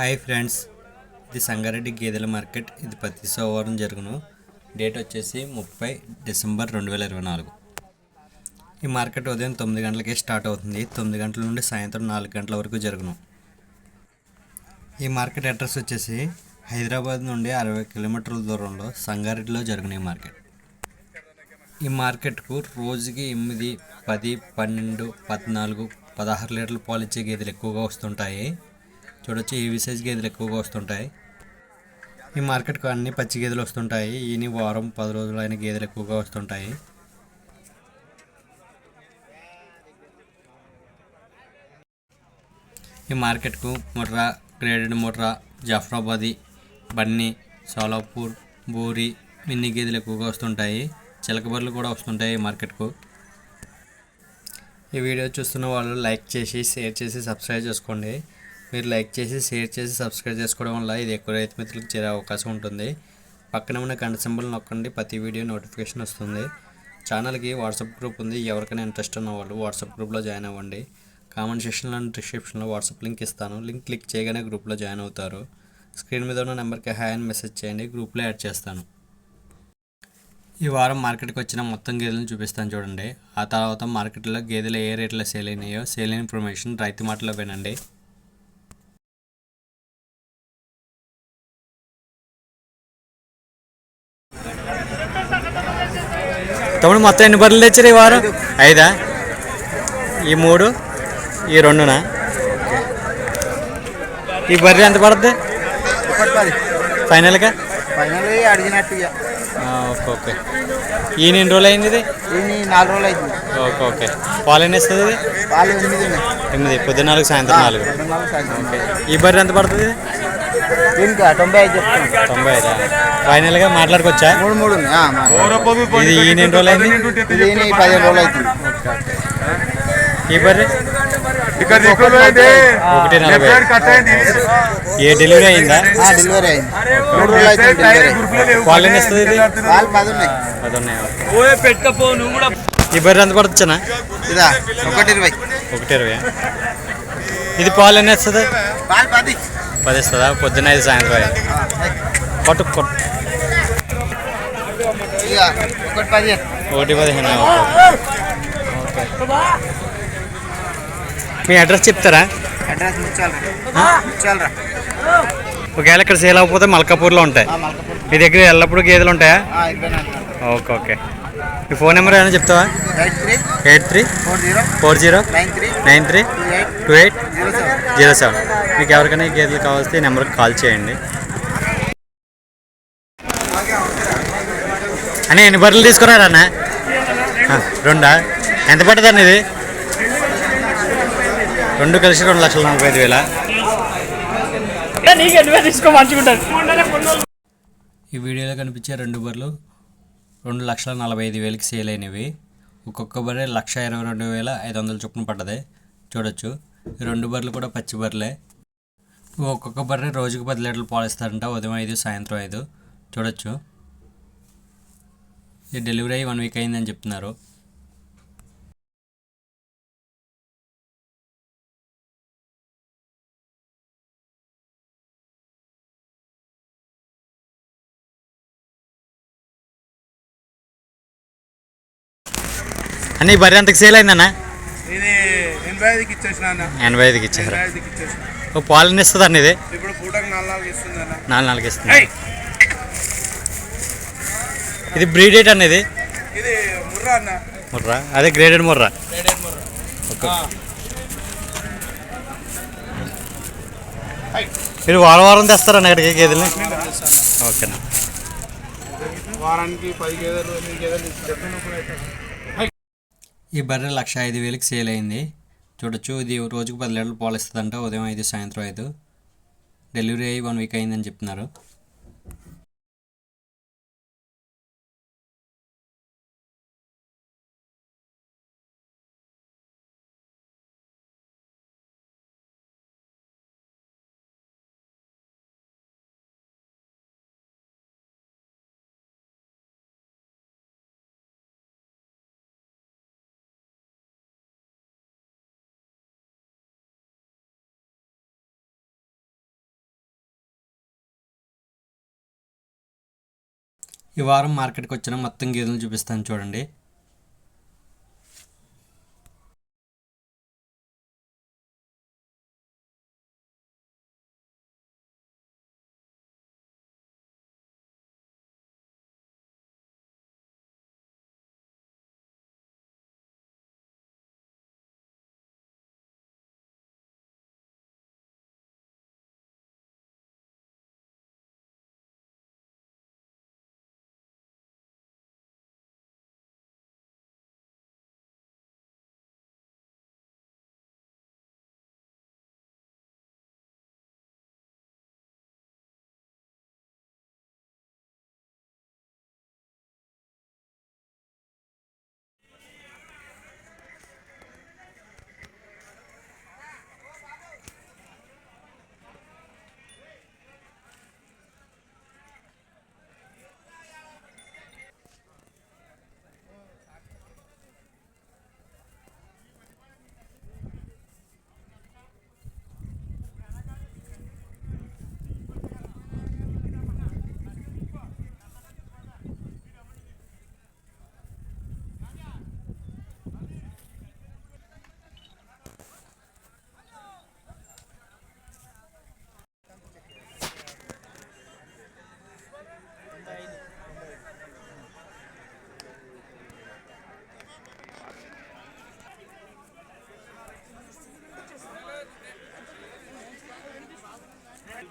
Hi friends ఇది సంగారెడ్డి గేదెల market. ఇది ప్రతి సోమవారం జరుగును. డేట్ వచ్చేసి ముప్పై డిసెంబర్ రెండు వేల ఇరవై నాలుగు. ఈ మార్కెట్ ఉదయం తొమ్మిది గంటలకే స్టార్ట్ అవుతుంది. తొమ్మిది గంటల నుండి సాయంత్రం నాలుగు గంటల వరకు జరుగును. ఈ మార్కెట్ అడ్రస్ వచ్చేసి హైదరాబాద్ నుండి అరవై కిలోమీటర్ల దూరంలో సంగారెడ్డిలో జరుగును ఈ మార్కెట్. ఈ మార్కెట్కు రోజుకి ఎనిమిది పది పన్నెండు పద్నాలుగు పదహారు లీటర్ల పాలిచ్చే గేదెలు ఎక్కువగా వస్తుంటాయి. చూడొచ్చు ఈ విసేజ్ గేదెలు ఎక్కువగా వస్తుంటాయి. ఈ మార్కెట్కు అన్ని పచ్చి గేదెలు వస్తుంటాయి. ఈయన వారం పది రోజులు అయిన గేదెలు ఎక్కువగా వస్తుంటాయి. ఈ మార్కెట్కు ముర్రా గ్రేడెడ్ ముర్రా జాఫ్రాబాది బన్నీ సోలాపూర్ బూరి మిన్ని గేదెలు ఎక్కువగా వస్తుంటాయి. చిలకబర్లు కూడా వస్తుంటాయి ఈ మార్కెట్కు. ఈ వీడియో చూస్తున్న వాళ్ళు లైక్ చేసి షేర్ చేసి సబ్స్క్రైబ్ చేసుకోండి. మీరు లైక్ చేసి షేర్ చేసి సబ్స్క్రైబ్ చేసుకోవడం వల్ల ఇది ఎక్కువ రైతు మిత్రులకు చేరే అవకాశం ఉంటుంది. పక్కన ఉన్న గంట సింబల్ నొక్కండి ప్రతి వీడియో నోటిఫికేషన్ వస్తుంది. ఛానల్కి వాట్సాప్ గ్రూప్ ఉంది ఎవరికైనా ఇంట్రెస్ట్ ఉన్న వాళ్ళు వాట్సాప్ గ్రూప్లో జాయిన్ అవ్వండి. కామెంట్ సెక్షన్లో డిస్క్రిప్షన్లో వాట్సాప్ లింక్ ఇస్తాను. లింక్ క్లిక్ చేయగానే గ్రూప్లో జాయిన్ అవుతారు. స్క్రీన్ మీద ఉన్న నెంబర్కి హాయ్ అని మెసేజ్ చేయండి గ్రూప్లో యాడ్ చేస్తాను. ఈ వారం మార్కెట్కి వచ్చిన మొత్తం గేదెలను చూపిస్తాను చూడండి. ఆ తర్వాత మార్కెట్లో గేదెలు ఏ రేట్లో సేల్ అయినాయో సేల్ ఇన్ఫర్మేషన్ రైతు మాటలో వినండి తమ్ముడు మొత్తం ఎన్ని బర్రెలు తెచ్చారు ఈ వారం? ఐదా. ఈ మూడు? ఈ రెండునా? ఈ బర్రె ఎంత పడుతుంది ఫైనల్గా? Okay okay. ఈయన ఎన్ని రోజులు అయింది ఇది? నాలుగు రోజులు అవుతుంది ఓకే ఓకే. పాలు ఎన్ని ఇస్తుంది ఇది? పాలు ఎనిమిది పొద్దున్న నాలుగు సాయంత్రం నాలుగు. ఈ బర్రె ఎంత పడుతుంది దీనికి తొంభై ఐదు తొంభై ఐదా? ఫైనల్గా మాట్లాడుకోవచ్చా? మూడు మూడు ఇది ఈయన ఎన్ని రోజులు అయింది పదిహేను రోజులు అవుతుంది ఈ బర్రె ఒకటి నలభై ఏ డెలివరీ అయిందా? ఆ, డెలివరీ అయింది. మూడు రోజులు డెలివరీ ఎన్ని ఇది? పాలు పది ఉన్నాయి. అది ఉన్నాయి ఈ బర్రె ఎంత పడుతుందన్నా? ఇదా ఒకటి ఇరవై. ఒకటి ఇరవై. ఇది పాలు ఎన్ని ఇస్తుంది పాలు పది. పది ఇస్తుందా పొద్దున్న ఐదు సాయంత్రం ఇక ఒకటి పది ఒకటి పదిహేను? ఓకే. మీ అడ్రస్ చెప్తారా? అడ్రస్ ముచ్చాలరా. ముచ్చాలరా. ఒకవేళ ఇక్కడ సేల్ అవ్వకపోతే మల్కాపూర్లో ఉంటాయి. మీ దగ్గర ఎల్లప్పుడూ గేదెలు ఉంటాయా? Okay okay. మీ ఫోన్ నెంబర్ ఏమైనా చెప్తావా? Eight three. Four zero. Nine three. Two eight. Zero seven. మీకు ఎవరికైనా గేదెలు కావాల్సి ఈ నెంబర్కి కాల్ చేయండి. అని ఎన్ని బర్రెలు తీసుకున్నారా అన్న? రెండా? ఎంత పడుతుంది ఇది? రెండు కలిసి రెండు లక్షల నలభై ఐదు వేల? ఈ వీడియోలో కనిపించే రెండు బర్రెలు రెండు లక్షల నలభై ఐదు వేలకి సేల్ అయినవి. ఒక్కొక్క బర్రె లక్ష ఇరవై రెండు వేల ఐదు వందల చొప్పున పడ్డది. చూడొచ్చు. ఈ రెండు బర్రెలు కూడా పచ్చి బర్రెలే. ఒక్కొక్క బర్రె రోజుకు పది లీటర్లు పాలు ఇస్తారంట ఉదయం ఐదు సాయంత్రం ఐదు. చూడొచ్చు. ఇది డెలివరీ అయ్యి వన్ వీక్ అయిందని చెప్తున్నారు. అన్న ఈ బర్రె ఎంతకు సేల్ అయిందన్న? ఇది ఎనభై ఐదుకి ఇచ్చేసిన ఎనభై ఐదుకి ఇచ్చారు? పాలు ఎన్ని ఇస్తుంది అన్న ఇది? ఇప్పుడు పూటకు నాలుగు నాలుగు ఇస్తుంది నాలుగు నాలుగు ఇస్తుంది? ఇది బ్రీడేట్ అన్న ఇది? ముర్రా అన్న. ముర్రా? అదే గ్రేడెడ్ ముర్రా. ఓకే. మీరు వారం వారం తెస్తారన్న ఇక్కడికి గేదెల్ని? ఓకేనా. వారానికి పది గేదెలు గేదెలు ఈ బర్రె లక్ష ఐదు వేలకి సేల్ అయింది. చూడొచ్చు ఇది రోజుకు పది లీటర్లు పాలు ఇస్తుందంట ఉదయం ఐదు సాయంత్రం ఐదు. డెలివరీ అయ్యి వన్ వీక్ అయిందని చెప్తున్నారు. ఈ వారం మార్కెట్కి వచ్చిన మొత్తం గేదెలు చూపిస్తాను చూడండి. Hey!